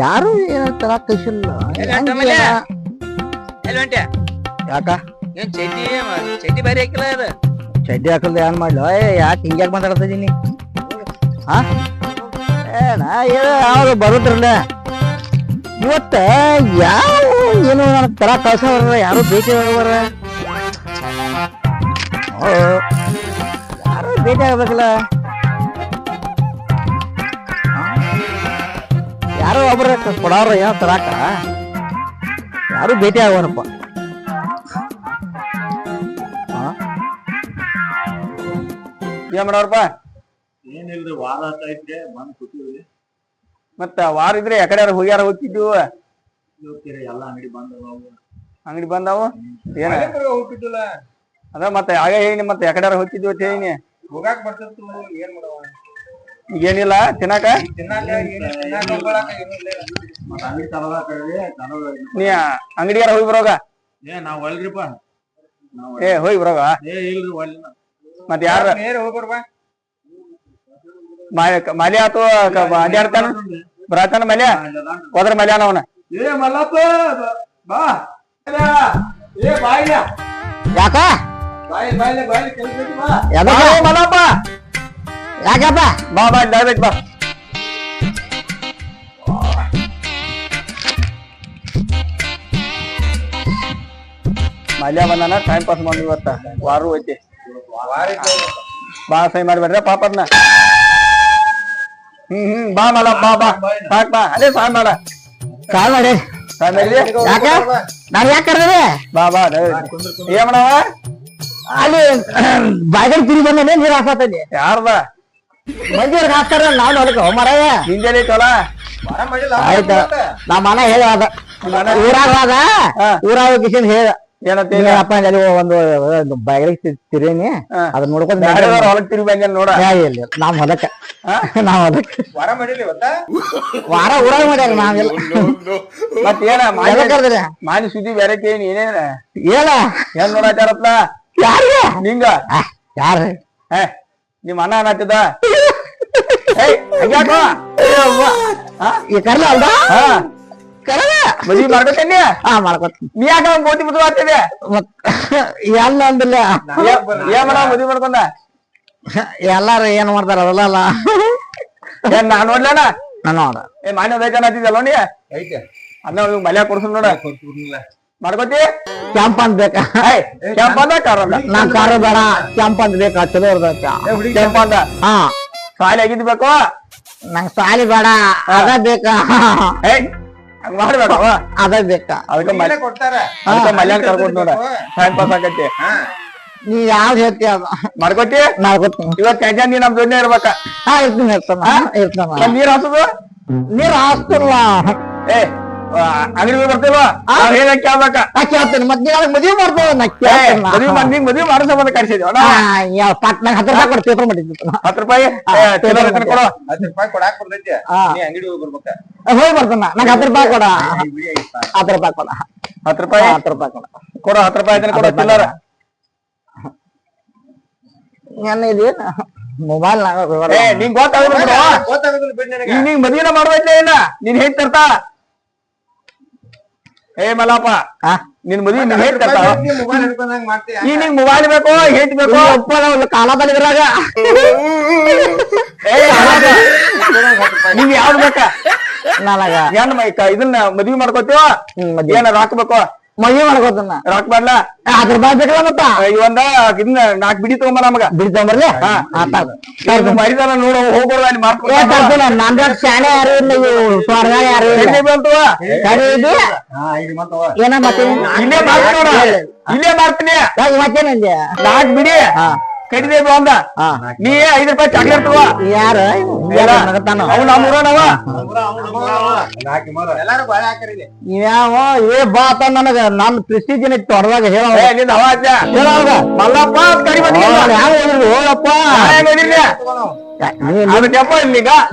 ಯಾರು ಏನ ತರ ಹೊಂಟ್ಯ? ಯಾಕ? ಏನ್ ಚಡ್ಡಿ ಚಡ್ಡಿ ಬಾರಿ ಹಾಕಿಲ್ಲ ಅದು? ಚಡ್ಡಿ ಹಾಕಲ್ದ ಏನ್ ಮಾಡ್ಲ? ಏ ಯಾಕೆ ಹಿಂಗ್ಯಾಕ್ ಮಾತಾಡ್ತಿದ್ದೀನಿ ಹಾ ಏನ ಯಾವ್ದು ಬರುದ್ರಲ್ಲ? ಇವತ್ತ ಯಾವ ಏನು ನನಗ್ ತರ ಕಳ್ಸವ್ರ ಯಾರು ಭೇಟಿ ಆಗೋರ ಯಾರು ಭೇಟಿ ಆಗ್ಬೇಕಲ್ಲ? ಯಾರೋ ಒಬ್ಬರ ಕೊಡವ್ರ ಏನೋ ತರಾಕ. ಯಾರು ಭೇಟಿ ಆಗೋನಪ್ಪ. ಹಾ ಏನ್ ಮಾಡೋರಪ್ಪ? ಏನಿಲ್ರಿ ವಾರ ಆಯ್ತ್ರಿ ಬಂದ್ ಕೂತೀವಿ ಮತ್ತ ವಾರ ಇದ್ರೆ ಯಾಕಡೆ ಹೋಗ್ಯಾರ ಹೋಗ್ತಿದ್ವು ಹೋಗ್ತೀರಿ ಎಲ್ಲಾ ಅಂಗಡಿ ಬಂದವು ಅಂಗಡಿ ಬಂದಾವು ಏನ? ಹೋಗ್ತಿದ್ದಿಲ್ಲ ಅದ ಮತ್ತೆ ಆಗ ಹೇಳಿ ಮತ್ತೆ ಯಾಕಡೆ ಹೋಗ್ತಿದ್ವು ಅಂತ ಹೇಳಿ. ಹೋಗಾಕ್ ಬರ್ತಿತ್ತು ಏನ್ ಮಾಡವ ಈಗೇನಿಲ್ಲ ತಿನ್ನಾಕ. ನೀ ಅಂಗಡಿಯಾರ ಹೋಗಿ ಬರೋಗ? ಏ ನಾವ್ ಒಲ್ರಿಪ್ಪ ಏ ಹೋಗಿ ಬರೋಗ? ಮತ್ ಯಾರ? ಮಲೆ ಆತು ಅಡ್ಯಾಡ್ತಾನ ಬರತಾನ ಮಲೆ ಹೋದ್ರ ಮಲ್ಯಾನ ಅವನ? ಯಾಕ? ಮಲಪ್ಪ ಯಾಕಪ್ಪ? ಬಾ ಬಾ ಡೈರೆಕ್ಟ್ ಬಾ. ಮಲ್ಯ ಬಂದಾನ ಟೈಮ್ ಪಾಸ್ ಮಾಡಿ ಇವತ್ತ. ವಾರು ಐತಿ. ಬಾ ಸೈ ಮಾಡ್ಬೇಡ್ರ ಪಾಪದ್ನ. ಹ್ಮ್ ಹ್ಮ್ ಬಾ ಮಲ ಬಾ ಬಾ. ಸಾಕ್ ಬಾ. ಅದೇ ಸಾಯ್ ಮಾಡ. ಸಾಯ್ ಮಾಡಿ. ಯಾಕ? ನಾನ್ ಯಾಕೆ ಕರ್ದೆ ಬಾ ಬಾ. ಏನ್ ಮಾಡವ? ಅಲ್ಲಿ ಬಾಗಿಲು ತಿರುಗಿ ಬಂದ್ರೆ ನೀರ್ ಹಾಕತ್ತಲ್ಲಿ ಯಾರ್ದ? ಮಂದಿರ್ಗೆ ಹಾಕ್ತಾರ ನಾನು ಅದಕ್ಕೆ ಮರಯ್ಯ ಹಿಂಜಲಿ ಚೋಲ ವಾರ ಮಾಡಿಲ್ಲ. ಆಯ್ತ. ನಮ್ಮ ಮನ ಹೇಳ ಅದ. ಊರಾಗ ಹೋದ ಹಾ. ಊರಾಗ ಕಿಶನ್ ಹೇಳ. ಏನಪ್ಪ ಅಲ್ಲಿ ಒಂದು ಬಯಲಿಗೆ ತಿರೇನಿ ಅದ ನೋಡ್ಕೊಂಡ್ ಹೊಲಕ್ ತಿರುಗಿ ನೋಡ? ಇಲ್ಲ ನಾವ್ ಹೊಲಕ್ಕ. ನಾವ್ ವಾರ ಮಾಡಿಲ್ಲ ವಾರ ಊರಾಗ ಮಾಡ್ಯಾರ ನಾವೆಲ್ಲ. ಮತ್ತೇನ ಏನ ಮಾಲಿ ಸುದ್ದಿ ಬೇರೆ ಕೇಳಿ ಏನೇನ? ಹೇಳ. ಏನ್ ನೋಡಾಚಾರಪ್ಪ ಯಾರ ನಿಂಗ? ಯಾರು ನಿಮ್ ಅಣ್ಣ ಅನ್ನತ್ತಿದ್ದ ಹಂಗ್ಯಾಕೋ ಈ ಕರ್ಲ ಅಲ್ದ ಹಾ. ಕರಲ ಮದ್ವಿ ಮಾಡ್ಕೊತೇನಿ? ಹಾ ಮಾಡ್ಕೊತ ನೀ ಯಾಕ ಅವ್ನ್ ಗೋತಿ ಆಗ್ತಿದೆ ಎಲ್ಲ ಅಂದಿಲ್ಲ. ಏನ್ ಮಾಡ ಮದ್ವಿ ಮಾಡ್ಕೊಂಡ? ಎಲ್ಲಾರು ಏನ್ ಮಾಡ್ತಾರ ಅದಲ್ಲ ಏನ್ ನಾ ನೋಡ್ಲೇನ? ನಾನು ನೋಡ ಏ ಮಾನ್ಯ ಬೇಕನ್ ಹತ್ತಿದ್ದಲ್ಲ ನೀ ಐತೆ. ಅನ್ನ ಮಲ್ಯ ಕೊಡ್ಸು ನೋಡ. ಮಾಡ್ಕೊತಿ? ಕೆಂಪ್ ಅಂತ ಬೇಕಾ? ಏಯ್ ಕೆಂಪಂದ ಕಾರಂದ ನಾನ್ ಕಾರ ಬೇಡ. ಕೆಂಪ್ ಅಂತ ಬೇಕಾ? ಚಲೋ ಇರ್ತೈತ. ಕೆಂಪಂದ? ಹಾ. ಸಾಲಿ ಆಗಿದ್ ಬೇಕು ನಂಗ್ ಸಾಲಿ ಬೇಡ ಅದ ಬೇಕಾ? ಏ ಹಂಗ್ ಮಾಡ್ಬೇಕವ ಅದ ಬೇಕಾ? ಅದಕ್ಕೆ ಮಲ್ಯ ಕೊಡ್ತಾರ. ಅದಕ್ಕ ಮಲ್ಯಾನ್ ಕರ್ಕೊಂಡ್ ನೋಡ. ಟೈಮ್ ಪಾಸ್ ಆಗತ್ತೆ ನೀ ಯಾವ್ದು ಹೇಳ್ತೀಯ ಅದು? ಮಾಡ್ಕೋತಿ ಮಾಡ್ಕೊತೀನಿ ಇವತ್ ಟೆನ್ಷನ್ ನೀ ನಮ್ ಜೊತೆ ಇರ್ಬೇಕ? ಹಾ ಇರ್ತೀನಿ ನೀರ್ ಹಾಸುದು? ನೀರ್ ಏ ಅಂಗಡಿ ಹೋಗಿ ಬರ್ತೀವ? ಹೇಳ ಕೇಳ್ಬೇಕ ನಾ ಕೇಳ್ತೇನೆ ಮತ್ ನೀವ್ ಅದಕ್ಕೆ ಮದ್ವೆ ಮಾಡ್ತೇವೆ ನಾ ಏ, ಮದ್ವಿ ಕೇಳ್ತೇನೆ ಮಾಡಿ ನಿಂಗ್ ಮದ್ವಿ ಮಾಡೋ ಸಂಬಂಧ ಯಾ ಅಣ್ಣ? ಯಾವ ಪಾಟ್ ನಂಗೆ ಹತ್ತು ರೂಪಾಯಿ ಕೊಟ್ಟು ಪೇಪರ್ ಮಾಡಿದ್ದು ಹತ್ತು ರೂಪಾಯಿ? ಚಿಲ್ಲರೆ ಕೊಡು. ಹತ್ತು ರೂಪಾಯಿ ಕೊಡಾಕ್ ಬರ್ತೈತಿ. ನೀ ಅಂಗಡಿ ಹೋಗಿ ಬರ್ಬೇಕ. ಹೋಗಿ ಬರ್ತಾನ ನಂಗೆ ಹತ್ತು ರೂಪಾಯಿ ಕೊಡ. ಹತ್ತು ರೂಪಾಯಿ ಕೊಡ. ಹತ್ತು ರೂಪಾಯಿ? ಹತ್ತು ರೂಪಾಯಿ ಕೊಡ. ಕೊಡು ಹತ್ತು ರೂಪಾಯಿ ಆಯ್ತಾನೆ ಕೊಡು ಚಿಲ್ಲರ. ಏನ್ ಇದೇನು? ಮೊಬೈಲ್ ನಾಗ ಗೊತ್ತಾಗುದು ಬಿಡು. ನಿಂಗ್ ಮದ್ವಿನ ಮಾಡ್ಬೇಕ ಏನ ನೀನ್ ಹೇಗ್ ತರ್ತಾ ಏ ಮಲಪ್ಪ ನಿನ್ ಮದ್ವಿ ನಿನ್ ಹೆಂಟ್ ಈಗ ನಿಂಗ್ ಮೊಬೈಲ್ ಬೇಕು ಹೇಟ್ ಬೇಕು? ಅಪ್ಪ ಒಂದು ಇದ್ರಾಗ. ಏ ನಿಂಗ್ ಯಾವ್ದು ಬೇಕ? ನನಗ ಏನ್ ಇದನ್ನ ಮದ್ವಿ ಮಾಡ್ಕೋತೀವ. ಏನ ರಾಕ್ ಮದ್ವೆ ಮಾಡ್ಕೋತನ ರಾಕ್ ಮಾಡ್ಲಾ ಹತ್ತು ರೂಪಾಯಿ ಬೇಕಲ್ಲ ಮತ್ತ? ಇವಂದ ಇದನ್ನ ನಾಕ್ ಬಿಡಿ ತಗೊಂಬ ನಮಗ. ಬಿಡಿ ಹಾ. ಮರಿದಾನ ನೋಡು ಹೋಗ್ಬೋದು ಅಲ್ಲಿ ಏ ಮಾಡ್ಕೊಂಡು ತರ್ತೀನಿ ನಂದ ಶಾಣೆ ಯಾರು ಸ್ವರ್ಗ ಯಾರು ಬಂತವ ಏನ ಮತ್ತೆ? ಇಲ್ಲೇ ಮಾಡ್ತೀನಿ ನೋಡ. ಇಲ್ಲೇ ಮಾಡ್ತೀನಿ ನಾಕ್ ಬಿಡಿ. ಹಾ ಕಡಿದೇವು ಅಂದ ನೀ ಐದ್ ರೂಪಾಯಿ ಚಾಕ್ಲೇಟ್ ತಗೋ. ಯಾರು? ಅವ್ ನಮ್ಮ ಊರನವ ನಾಲ್ಕು ಮರ ಎಲ್ಲಾರು ಬಾಳೆ ಯಾವ ಏ ಬಾ ಅಂತ ನನಗ ನನ್ ಪ್ರೆಸ್ಟೀಜ್ ತೊಡದಾಗ ಹೇಳ ಏ ನಿಂದ ಅವ ಅಜ್ಜ ಹೇಳವಾಗ ಮಲ್ಲಪ್ಪ ಕಡಿ ಬಂದಿಲ್ಲ ಯಾವ ಹೋಗಪ್ಪ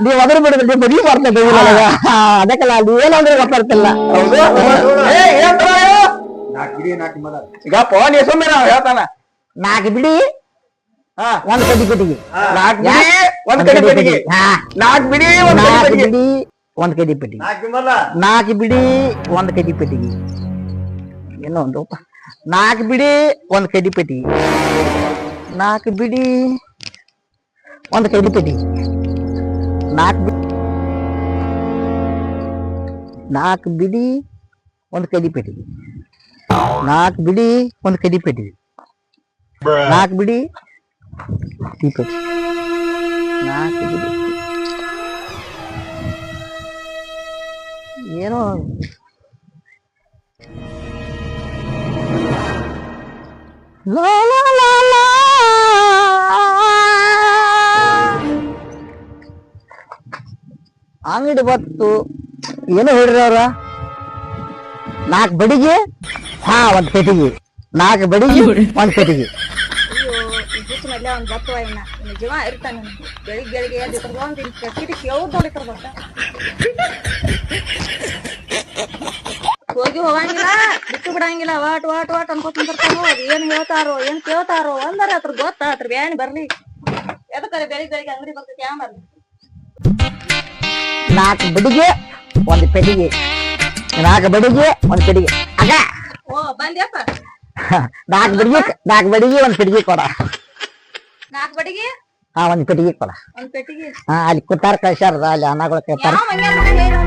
ನೀವ್ ಅದ್ರ ಬಿಡಿದ್ರೆ ಮದ್ವಿ ಮಾಡ್ತೇವೆ ನನಗ. ಅದಕ್ಕೆಲ್ಲ ಏನಂದ್ರೆ ಗೊತ್ತಾಗ್ತಿಲ್ಲ. ಹೌದು. ಗಿಡಿ ಈಗ ಫೋನ್ ನಾವ್ ಹೇಳ್ತಾನ. ನಾಲ್ಕು ಬಿಡಿ. ಒಂದ್ ಕಡಿ ಕಟ್ಟಿಗೆ ನಾಕ್ ಬಿಡಿ ಒಂದ್ ಕಡಿ ಬೆಡಿಗೆ ಹಾ ನಾಕ್ ಬಿಡಿ ಒಂದ್ ಕಡೆ ನಾಲ್ಕು ಬೆಡಿಗೆ ಬಿಡಿ ಒಂದ್ ಕೆಜಿ ಪೆಟ್ಟಿಗೆ ನಾಲ್ಕು ಬಿಡಿ ಒಂದ್ ಕಡಿ ಪೆಟ್ಟಿಗೆ ಏನೋ ಒಂದು ನಾಲ್ಕು ಬಿಡಿ ಒಂದ್ ಕಡಿ ಪೆಟ್ಟಿಗೆ ನಾಲ್ಕು ಬಿಡಿ ಒಂದ್ ಕಡಿ ಪೆಟ್ಟಿಗೆ ನಾಲ್ಕು ಬಿಡಿ ನಾಲ್ಕು ಬಿಡಿ ಒಂದ್ ಕಡಿ ಪೆಟ್ಟಿಗೆ ನಾಲ್ಕು ಬಿಡಿ ಒಂದ್ ಕಡಿ ಪೆಟ್ಟಿಗೆ ನಾಲ್ಕು ಬಿಡಿ ಪೆಟ್ಟಿಗೆ ನಾಲ್ಕು ಬಿಡಿ ಏನೋ ಲಾ ಲಾ ಲಾ ಲಾ. ಅಂಗಡಿ ಬತ್ತು. ಏನೋ ಹೇಳ್ರಿ ಅವ್ರ? ನಾಲ್ಕು ಬಡಿಗೆ ಹಾ ಒಂದ್ ಪೆಟ್ಟಿಗೆ. ನಾಲ್ಕು ಬಡಿಗೆ ಒಂದ್ ಪೆಟ್ಟಿಗೆ. ಬಿಟ್ಟು ಒಂದು ಬತ್ತವ ಇನ್ನ ಇನ್ನ ಜೀವ ಇರ್ತಾನ ಬೆಳಿಗ್ಗೆ ಬೆಳಿಗ್ಗೆ ಎದ್ದು ತಗೊಂಡು ಕಟ್ಟಿಗೆ ಕೇಳ್ದು ಹೊಡಿತಾರ ಗೊತ್ತ ಹೋಗಿ ಹೋಗಂಗಿಲ್ಲ ಬಿಟ್ಟು ಬಿಡಂಗಿಲ್ಲ ವಾಟ್ ವಾಟ್ ವಾಟ್ ಅನ್ಕೋತ ಬರ್ತಾರೋ ಅದ್ ಏನ್ ಹೇಳ್ತಾರೋ ಏನ್ ಕೇಳ್ತಾರೋ ಅಂದಾರ ಅದ್ರ ಗೊತ್ತ ಅದ್ರ ಬ್ಯಾಣಿ ಬರ್ಲಿ. ಬೆಳಿ ಬೆಳಿಗ್ಗೆ ಬೆಳಿಗ್ಗೆ ಅಂಗಡಿ ಬರ್ತೈತಿ ಯಾವ ಬರ್ಲಿ. ನಾಲ್ಕು ಬಡಿಗೆ ಒಂದ್ ಪೆಟ್ಟಿಗೆ ನಾಲ್ಕು ಬಡಿಗೆ ಒಂದ್ ಪೆಟ್ಟಿಗೆ ಅಗ. ಓ ಬಂದ್ಯಪ್ಪ. ನಾಲ್ಕು ಬಡಿಗೆ ನಾಲ್ಕು ಬಡಿಗೆ ಒಂದ್ ಪೆಟ್ಟಿಗೆ ಕೊಡ. ನಾಲ್ಕು ಬಡಿಗೆ? ಹಾ ಒಂದ್ ಪೆಟ್ಟಿಗೆ ಕೊಡ ಒಂದ್ ಪೆಟ್ಟಿಗೆ ಹಾ ಅಲ್ಲಿ ಕುತ್ತಾರ ಕಳ್ಸ್ಯಾರದ ಅಲ್ಲಿ ಅನ್ನಗಳು ಕೇಳ್ತಾರ. ಯಾವ ಮಂಗ್ಯ ಮನೆ ಹೇಳು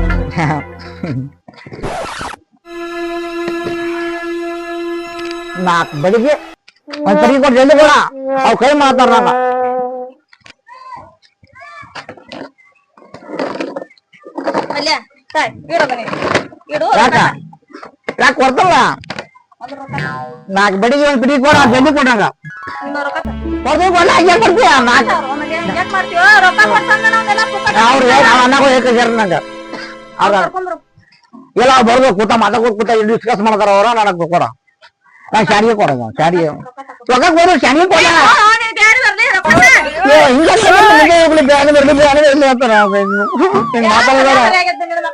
ನಾಲ್ಕು ಬಡಿಗೆ. ಒಂದ್ ಪೆಟ್ಟಿಗೆ ಕೊಡ ಜಲ್ದಿ ಕೊಡ? ಅವ್ ಕೈ ಮಾಡ್ತಾರ ನಾನು ಮಲ್ಯ ತಾಯ್ ಇಡು ಮನೆ. ಇಡು ಯಾಕ? ಯಾಕೆ ಕೊಡ್ತಲ್ಲ? ನಾಲ್ಕು ಬಡಿಗೆ ಒಂದ್ ಬಿಡಿ ಕೊಡ ಜಲ್ದಿ ತ. ಕೊಡ್ತೀವಿ ಕೊಡ ಹಂಗೆ ಕೊಡ್ತೀಯ ನಾಲ್ಕು ಅವ್ರು ನಂಗ ಅವ್ರ ಕರ್ಕೊಂಡ್ರು ಎಲ್ಲ ಬರ್ಬೇಕು ಕೂತ ಮಾತಾಡ್ಕೊತ ಕೂತ ಡಿಸ್ಕಸ್ ಮಾಡ್ತಾರ ಅವ್ರ ನನಗ್ ಕೊಡ ನಾ ಶಾರಿಗೆ ಕೊಡ ರೊಕ್ಕ ಕೊಡು ಶಾಡಿಗೆ ಕೊಡ ಬರ್ಲಿ ಹಿಂಗೆ ಬರ್ಲಿ ಬ್ಯಾಡ ಬರ್ಲಿ ಹಿಂಗ್ ಮಾತಾಡಿದಾರ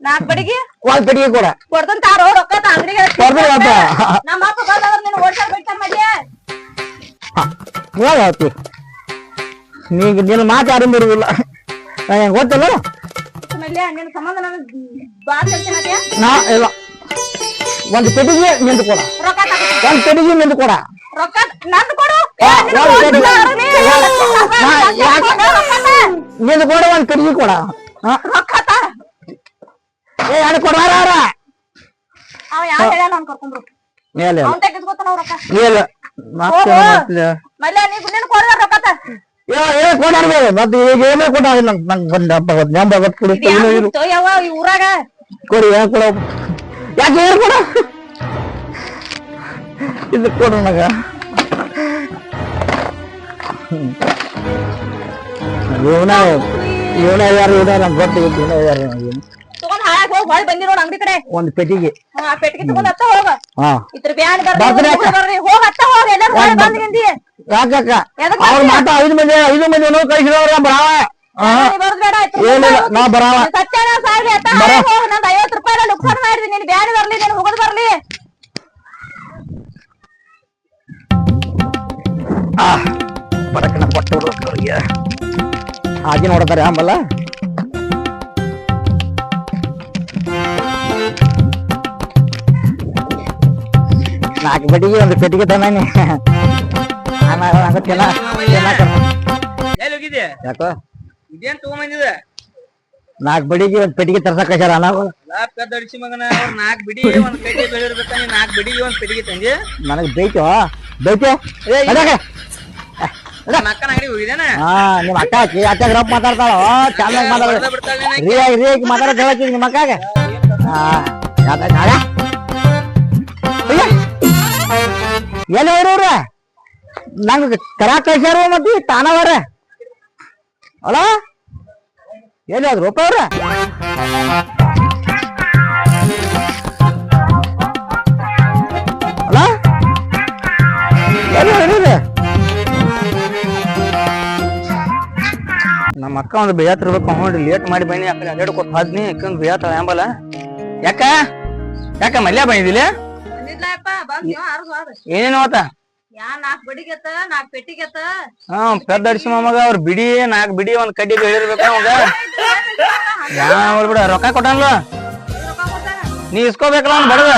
ನಾಲ್ಕು ಬಡಿಗೆ ಒಂದ್ ಪೆಟ್ಟಿಗೆ ಕೊಡ ಕೊಡ್ತಂತಾರೋ ರೊಕ್ಕ ತ ಅಂಗಡಿಗೆ ಕೊಡ್ತೀನಿ ಅಪ್ಪ. ನಮ್ಮ ಅಪ್ಪ ಬಂದವ್ರು ನೀನು ಓಡ್ಸಾಡ್ ಬಿಡ್ತಾರ ಮಲ್ಯ ಯಾವಾಗ ಹೇಳ್ತಿ. ನೀಗ ನಿನ್ನ ಮಾತು ಯಾರು ಬರುದಿಲ್ಲ ನಂಗೆ ಗೊತ್ತಿಲ್ಲ? ಮಲ್ಯ ನಿನ್ ಸಂಬಂಧ ನನಗ್ ಬಾಳ ಹೇಳ್ತೀನತ್ಯ ನಾ ಇಲ್ಲ. ಒಂದು ಪೆಟ್ಟಿಗೆ ನಿಂತು ಕೊಡ. ರೊಕ್ಕ ತಗೋ. ಒಂದ್ ಪೆಟ್ಟಿಗೆ ನಿಂತು ಕೊಡ. ರೊಕ್ಕ ನಂದು ಕೊಡು. ಆ, ಏ, ನಿನಗೆ ಒಂದ್ ಕೊಡ್ತಿಲ್ಲ ಪೆಟ್ಟಿಗೆ. ಅವ್ರು, ನೀ ನಾ ರೊಕ್ಕ ಯಾಕೆ- ಕೊಡು, ರೊಕ್ಕ ತ. ನಿಂತು ಕೊಡ ಒಂದ್ ಪೆಟ್ಟಿಗೆ ಕೊಡ. ಹಾ? ರೊಕ್ಕ ತ. ಏ ಯಾರು ಕೊಡಾರ ಅವ್ರ? ಅವ ಯಾವ ಹೇಳ್ಯಾನ ಅವ್ನ್ ಕರ್ಕೊಂಡ್ರು? ಇಲ್ಲ ಅವ್ನ್ ತೆಗಿಸ್ಕೊತಾನ ಅವ್ರ ರೊಕ್ಕ ಇಲ್ಲ ಮತ್ತೆ ಹೋಗು. ಮತ್ತೆ ಮಲ್ಯ ನೀ ನಿನ್ ಕೊಡುವ ರೊಕ್ಕ ತ. ಏ ಏ ಮತ್ತೆ ಈಗ ಏನೇ ನಂಗೆ ನಂಗೆ ಬಂದ ಹಬ್ಬ ಇರು. ಯವ್ವ ಈ ಊರಾಗ? ಕೊಡಿ ಯಾಕೆ ಕೊಡ? ಯಾಕೆ ಏನು ಕೊಡ? ಇದು ಕೊಡು ನನಗ. ಇವನ ಇವನ ಯಾರು ಇವನ ನಂಗೆ ಗೊತ್ತಿತ್ತು ಇವನ ಯಾರು. ತಗೊಂಡ್ ಹಾಳಾಗ್ ಹೋಗ್ ಹೊಳ್ ಬಂದಿ ನೋಡ್ ಅಂಗಡಿ ಕಡೆ. ಒಂದು ಪೆಟ್ಟಿಗೆ. ಹಾ, ಪೆಟ್ಟಿಗೆ ತಗೊಂಡ್ ಅತ್ತ ಹೋಗ. ಹಾ. ಇತ್ರ ಬ್ಯಾನ್ ಬರ್ರಿ ಬರ್ರಿ ಹೋಗ್ ಹತ್ತ ಹೋಗ್ ಎಲ್ಲಾರು ಹೊಳ್ ಬಂದ್ ಗಿಂದಿ. ಯಾಕಕ್ಕ ಅವ್ರ ಮಾತ ಐದು ಮಂದಿ ಐದು ಮಂದಿ ಏನೋ ಕಳಿಸಿದವ್ರ ಬರಾವ. ಏನಿಲ್ಲ ನಾ ಬರಾವ. ಸತ್ಯನ ಸಾಯ್ಲಿ ಅತ್ತ ಹೋಗ್ ನಂದ್ ಐವತ್ ರೂಪಾಯಿ ನುಕ್ಸಾನ್ ಮಾಡಿದ್ವಿ ನೀನ್ ಬ್ಯಾನ್ ಬರ್ಲಿ ನೀನ್ ಹೋಗದ್ ಬರ್ಲಿ. ಕೊಟ್ಟವ್ರು ಅವ್ರಿಗೆ. ಹಾಗೆ ನೋಡ್ತಾರೆ ಆಂಬಲ್ಲ ನಾಲ್ಕು ಬಡಿಗೆ ಒಂದು ಪೆಟ್ಟಿಗೆ ತಂದಾನೆ ಯಾಕೋ? ಇದೇನ್ ತಗೊಂಬಂದಿದೆ ನಾಲ್ಕು ಬಡಿಗೆ ಒಂದು ಪೆಟ್ಟಿಗೆ ತರ್ಸಕ್ ಕಳ್ಸ್ಯಾರ ನಾವು ಮಗನ ನಾಲ್ಕು ಬಿಡಿ ಒಂದ್ ಪೆಟ್ಟಿಗೆ ಬೆಳಿರ್ಬೇಕ ನೀ ನಾಲ್ಕ್ ಬಿಡಿಗೆ ಒಂದ್ ಪೆಟ್ಟಿಗೆ ತಂದಿ. ನನಗೆ ಬೇಕೋ? ಬೇಕೆ? ಅಕ್ಕನ ಅಂಗಡಿ ಹೋಗಿದೇನ ಹಾ ನಿಮ್ಮ ಅಕ್ಕ ಆಕಿ ಅಕ್ಕ ಗ್ರಪ್ ಮಾತಾಡ್ತಾಳ. ಚೆನ್ನಾಗಿ ಮಾತಾಡ. ರೀ. ರೀಯಾಗಿ ರೀಯಾಗಿ ಮಾತಾಡೋದು ಹೇಳಕ್ಕೆ ನಿಮ್ಮ ಅಕ್ಕಾಗ. ಹಾ ಯಾಕೆ ಎಲ್ಲಿ ಅವ್ರ? ನಂಗ ಕರಾ ಕಳ್ಸ್ಯಾರ ಮತ್ತಿ ತಾನವರ. ಅಲ? ಎಲ್ಲಿ ಅದ್ರ ಒಪ್ಪವ್ರ ನಮ್ಮ ಅಕ್ಕ ಒಂದು ಬೇಯಾತ್ ಇರ್ಬೇಕು ಲೇಟ್ ಮಾಡಿ ಬನ್ನಿ ಅಕ್ಕ ಅಡ್ಡಾಡ್ಕೊತ ಹಾದ್ನಿ ಅಕ್ಕಂದು ಬೇಯಾತ ಆಂಬಲ್ಲ ಯಾಕ? ಯಾಕ ಮಲ್ಯ ಬಂದಿದಿಲ್ಲ ಏನೇನು ಹಾ ಅಡಿಸಿ ಮೊಮ್ಮಗ ಅವ್ರ ಬಿಡಿ ನಾಕ್ ಬಿಡಿ ಒಂದ್ ಕಡ್ಡಿ ಅವಾಗ ಯಾವ ಬಿಡ ರೊಕ್ಕ ಕೊಟ್ಟನ್ಲ? ನೀ ಇಸ್ಕೋಬೇಕಲ್ಲ ಅವ್ನ್ ಬಡದ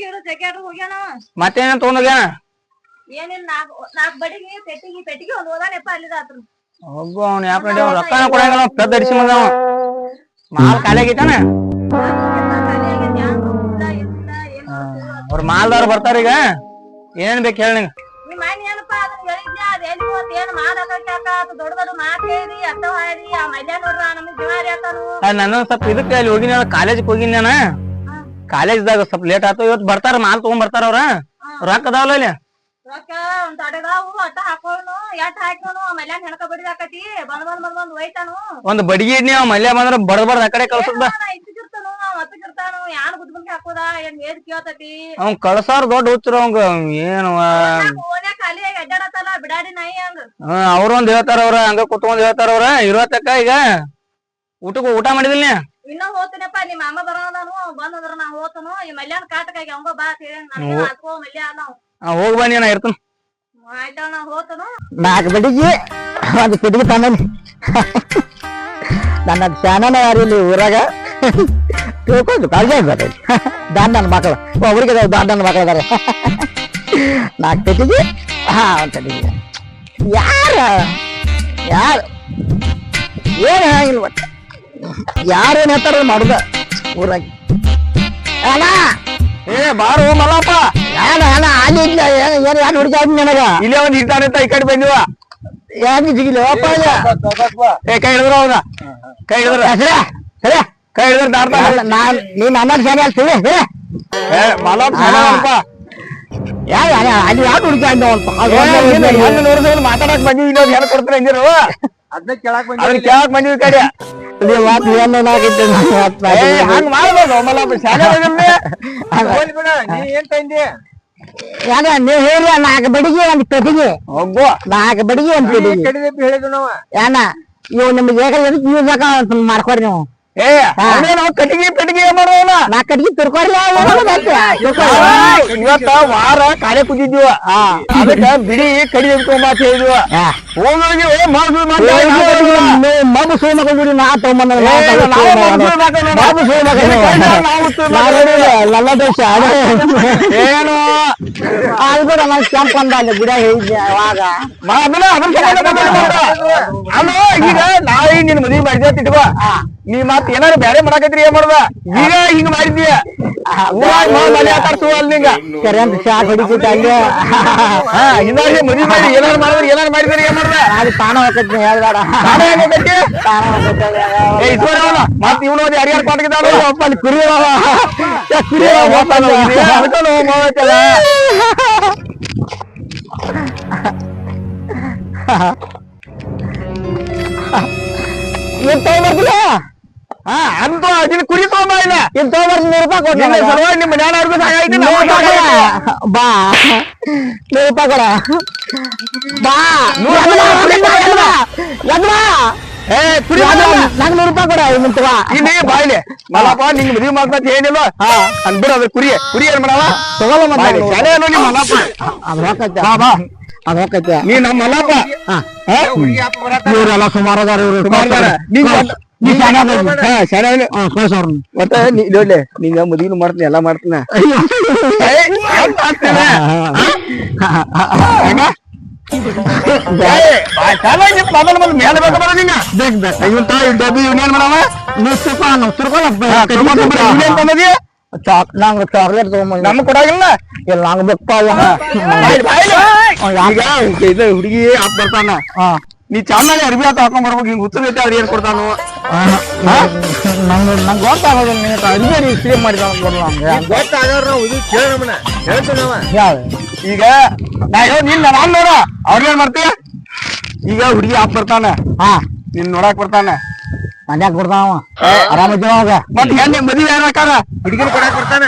ಇರು ಜಗ್ಯಾಡ್ರು ಹೋಗ್ಯಾನ ಒಬ್ಬ ಅವ್ನ ಯಾಕೆ ರೊಕ್ಕ ಕೊಡಂಗಿಲ್ಲ ಅವ್ನ್ ಪೆದ್ದ ಅಡಿಸಿ ಮಗ ಮಾಲ್ ಖಾಲಿ ಆಗೈತಾನ? ಅವ್ರ ಮಾಲ್ದವ್ರು ಬರ್ತಾರ ಈಗ. ಏನ್ ಬೇಕು ಹೇಳ ನಿಂಗ ನಿಮ್ ಮನೆ ಏನಪ್ಪಾ ಅದನ್ನ ಹೇಳಿದ್ನ ಅದ್ ಎಲ್ಲಿ ಹೋತ್ ಏನ್ ಮಾಡಕ್ಕಾಕ ದೊಡ್ಡ ದೊಡ್ಡ ಮಾತೇರಿ ಆ ನೋಡ್ರ ನಮಗ್ ನಾನು ಸ್ವಲ್ಪ ಇದಕ್ಕೆ ಅಲ್ಲಿ ಹೋಗಿನ ಕಾಲೇಜ್ ಹೋಗಿನ ನಾನು. ಕಾಲೇಜ್ದಾಗ ಸ್ವಲ್ಪ ಲೇಟ್ ಆಯ್ತು ಇವತ್ತು ಬರ್ತಾರ ಮಾಲ್ ತಗೊಂಡ್ ಬರ್ತಾರ ಅವ್ರ. ರೊಕ್ಕ ಅದಾವಲ್ಲ ಇಲ್ಲಿ ರೊಕ್ಕ ಒಂದ್ ತಡೆದಾವು ಅಟ್ಟ ಹಾಕೋನು ಎಟ್ ಹಾಕೋನು ಆ ಹೆಣಕ ಬಡಿದಾಕತಿ ಬಂದ್ ಬಂದ್ ಬಂದ್ ಬಂದ್ ಒಯ್ತಾನು ಒಂದ್ ಬಡಿಗೆ ಇಡ್ನಿ ಅವ್ ಮಲ್ಯ ಬಂದ್ರ ಬಡದ್ ಬಡದ್ ಆ ಕಡೆ ಕಳ್ಸದ ಮತ್ತಕ್ಕಿರ್ತಾನು ಯಾನ್ ಗುದ್ಬಂದ್ ಹಾಕೋದ ಏನ್ ಏದ್ ಕೇಳ್ತತಿ? ಅವ್ನ್ ಕಳ್ಸಾರ ದೊಡ್ಡ ಹುಚ್ಚರ ಅವಂಗ ಏನು ಓನ್ಯಾಗ ಖಾಲಿಯಾಗಿ ಅಡ್ಡಾಡತ್ತಲ್ಲ ಬಿಡಾಡಿ ನಾಯಿ ಹಂಗ? ಅವ್ರೊಂದ್ ಹೇಳ್ತಾರ ಅವ್ರ ಹಂಗ ಕುತ್ಕೊಂಡ್ ಹೇಳ್ತಾರ ಅವ್ರ ಇರೋತಕ್ಕ ಈಗ? ಊಟಕ್ಕೆ ಊಟ ಮಾಡಿದಿಲ್ಲ? ಇನ್ನ ಹೋಗ್ತೀನಪ್ಪ ನಿಮ್ಮ ಅಮ್ಮ ಬರೋದಾನು ಬಂದಂದ್ರ ನಾ ಹೋತನು ಈ ಮಲ್ಯಾನ್ ಕಾಟಕಾಗಿ ಅವಂಗ ಬಾ ಹಾಕೋ ಮಲ್ಯ ಅಲ್ಲ ಹೋಗ್ ಬನ್ನಿ ನಾ ಇರ್ತನು. ಆಯ್ತಾ ನಾ ಹೋತನು ನಾಲ್ಕು ಬಡಿಗೆ ಅದು ಪೆಟ್ಟಿಗೆ ತಂದನಿ ನನ್ನ ಶಾನನ ಯಾರಿಲ್ಲ ಊರಾಗ? ತಿಳ್ಕೊಂಡು ಕಾಳಜಿ ಆಗ್ಬೇಕು ದಾನ್ ನನ್ನ ಮಕ್ಕಳು. ಒಬ್ರಿಗೆ ದಾನ್ ನನ್ನ ಮಕ್ಕಳು ಅದಾರೆ ನಾಲ್ಕು ಪೆಟ್ಟಿಗೆ. ಹಾ ಒಂದು ಯಾರ? ಯಾರು? ಏನು ಒಟ್ಟು. ಯಾರೇನ್ ಹೇಳ್ತಾರ ಮಾಡುದ ಊರಾಗಿ. ಅಣ್ಣ! ಏ ಬಾರು ಮಲ್ಲಪ್ಪ. ಯಾನ ಅಣ್ಣ ಅಲ್ಲಿ ಇಲ್ಲ ಏನು ಏನು ಯಾರು ಹುಡುಗ ನನಗ? ಇಲ್ಲೇ ಒಂದು ಇರ್ತಾನೆ ಅಂತ ಈ ಕಡೆ ಬಂದಿವ. ಯಾಕೆ ಜಿಗಿಲಿ ಅಪ್ಪ ಇಲ್ಲ. ಏ ಕೈ ಹಿಡಿದ್ರ ಅವನ. ಕೈ ಹಿಡಿದ್ರ. ಸರಿ ಸರಿ. ಕೈ ಹಿಡಿದ್ರೆ ನಾನ್ ನೀನ್ ಸರಿ ಏ. ಯಾವ ಅಲ್ಲಿ ಯಾಕೆ ಹುಡುಕಿ ಹೆಣ್ಣು ನೋಡಿದ್ರೆ ಮಾತಾಡಕ್ ಬಂದಿವಿ ಇಲ್ಲ ಹೆಣ್ಣು ಕೊಡ್ತಾರೆ ಅಂದಿರು ಅದನ್ನ ಕೇಳಕ್ ಬಂದಿವಿ. ಕಡೆ. ಹಂಗ್ ಮಾಡ್ಬೋದು ಶಾಲೆ ನೀ ಏನ್ ತಂದಿ? ಯಾಕ ನೀ ಹೇಳಿ ನಾಲ್ಕು ಬಡಿಗೆ ಒಂದ್ ಪೆಟ್ಟಿಗೆ ಹೋಗೋ ನಾಲ್ಕು ಬಡಿಗೆ ಒಂದ್ ಕಡಿದಪ್ಪಿ ಹೇಳಿದ್ವಿ ನಾವ? ಯಾನ ಇವ್ ನಿಮ್ಗೆ ಎದಕ್ಕೆ ಯೂಸ್ ಆಗ ಮಾಡ್ಕೊಡ್ರಿ ನೀವು? ಏ ನಾವು ಕಟ್ಟಿಗೆ ಪೆಟ್ಟಿಗೆ ಮಾಡೋಣ ನಾಲ್ಕು ಕಟ್ಟಿಗೆ ತಿರ್ಕೊರಿ ಇವತ್ತ ವಾರ ಕಾಲೇ ಕುದಿದ್ವ ಅದಕ್ಕ ಬಿಡಿ ಕಡಿ ಅಂತ ಹೇಳಿದ್ವ. ಹೋಗಿ ಮಗು ಮಗು ನಾ ತಗೊಂಬಂದ ಲಲ್ಲ ದೇಶ ಏನು? ಅದು ಕೂಡ ನಂಗೆ ಕೆಂಪ್ ಅಂದ ಅಲ್ಲಿ ಗಿಡ ಹೇಳಿದ್ದೆ ಅವಾಗ. ಅದನ್ನ. ಅಲ್ಲ ಈಗ ನಾಳೆ ನಿನ್ ಮದ್ವಿ ಮಾಡಿದ್ಯ ಅಂತ ಇಟ್ಕೋ. ನೀ ಮತ್ ಏನಾರ ಬ್ಯಾರೆ ಮಾಡಾಕತ್ರಿ ಏನ್ ಮಾಡ್ದ? ಈಗ ಹಿಂಗ ಮಾಡಿದ್ಯ? ಹಿಂದಾಗಿ ಮದ್ವಿ ಮಾಡಿ ಏನಾರ ಮಾಡಿದ್ರೆ ಏನಾರ ಮಾಡಿದ್ರೆ ಏನ್ ಮಾಡ್ದ? ಅದು ತಾಣ ಹೋಗತ್ತೆ ಹೇಳ್ಬೇಡ. ಮತ್ ಇವನು ಯಾರ್ಯಾರು ಅಲ್ಲಿ ಕುರಿ? ಹಾ ಅಂತ ನಿನ್ ಕುರಿ ತಗೊಂಬ ಇಲ್ಲ. ತಗೊಂಬರ್ತೀನಿ ನೂರು ರೂಪಾಯಿ ಕೊಡ್ ನಿನ್ನ ಸಲುವಾಗಿ ನಿಮ್ಮ ಸಾಕಾಯ್ತು, ನಮಗೂ ಸಾಕಾಯ್ತು. ಬಾ. ನೂರು ರೂಪಾಯಿ ಕೊಡ. ಬಾ. ನೂರು ರೂಪಾಯಿ ಕೊಡ, ಬಾ, ಏ ಕುರಿ ತಗೊಂಬ. ನಂಗ್ ನೂರು ರೂಪಾಯಿ ಕೊಡ ನಿಂತು ಬಾ. ಇಲ್ಲಿ. ಬಾಯ್ಲೆ ಮಲ್ಲಪ್ಪ ನಿಂಗ್ ಮದ್ವಿ ಮಾಡ್ತಾ ಏನಿಲ್ಲ. ಅದು ಕುರಿ. ಕುರಿ ಏನ್ ಮಾಡವ? ತಗೊಳ್ಳ ಮತ್ತೆ ಬಾಯ್ಲೆ ನಾನು. ಶಾಲೆ ಅನ್ನೋ ನಿಮ್ಮ ಮಲ್ಲಪ್ಪ ಅದು ಹೋಗತ್ತೆ. ಬಾ ಬಾ. ಅದು ಹೋಗತ್ತೆ. ನೀ ನಮ್ಮ ಮಲಪ್ಪ ಹಾ. ಹಾ? ಇವರೆಲ್ಲ ಸುಮಾರು ಅದಾರ ಇವ್ರು. ಸುಮಾರ್ ಒಂದ್- ನೀ ನೋಡ್ಲೆ ನಿಂಗ ಮದ್ವಿನ ಮಾಡ್ತೀನಿ ಎಲ್ಲ ಮಾಡ್ತೀನ. ನಾಂಗ ಚಾಕ್ಲೇಟ್ ತಗೊಂಬಂದ ನಮ್ಗ್ ಕೊಡಾಗಿಲ್ಲ. ನಂಗ್ ಬೇಕಪ್ಪ ಹುಡುಗಿ ಹಾಕ್ ಬರ್ತಾನ. ಹಾ. ನೀ ಚೆನ್ನಾಗಿ ಅರ್ಬಿ ಆತ ಹಾಕೊಂಡ್ ಬರ್ಬೇಕು ಹಿಂಗ್ ಹುಚ್ಚದೈತೆ ಅವ್ರು ಏನ್ ಕೊಡ್ತಾನು? ಹಾ. ನಂಗ್ ನಂಗ್ ಗೊತ್ತಾಗೋದಿಲ್ಲ ನೀನ್ ಅಡಿಗೆ ಇಸ್ತ್ರಿ ಮಾಡಿದ ಬರಲ್ಲ ಹಂಗೆ ಗೊತ್ತಾಗವ್ರ ನಾವು ಇದು ಕೇಳ ಹೇಳ್ತೀನಿ ಯಾವ ಈಗ ನಾ ಹೇಳ ನಿನ್ನ ನಾನ್ ನೋಡ. ಅವ್ರೇನ್ ಮಾಡ್ತೀಯ? ಈಗ ಹುಡುಗಿ ಆಪ್ ಬರ್ತಾನೆ. ಹಾ. ನಿನ್ ನೋಡಾಕ್ ಬರ್ತಾನೆ. ಮನ್ಯಾಗ ಬರ್ತಾನ ಆರಾಮ ಅವಾಗ. ಮತ್ ಹೆಣ್ಣೆ ಮದುವೆ ಯಾರ ಹುಡುಗಿನ ಕೊಡಾಕ್ ಬರ್ತಾನ.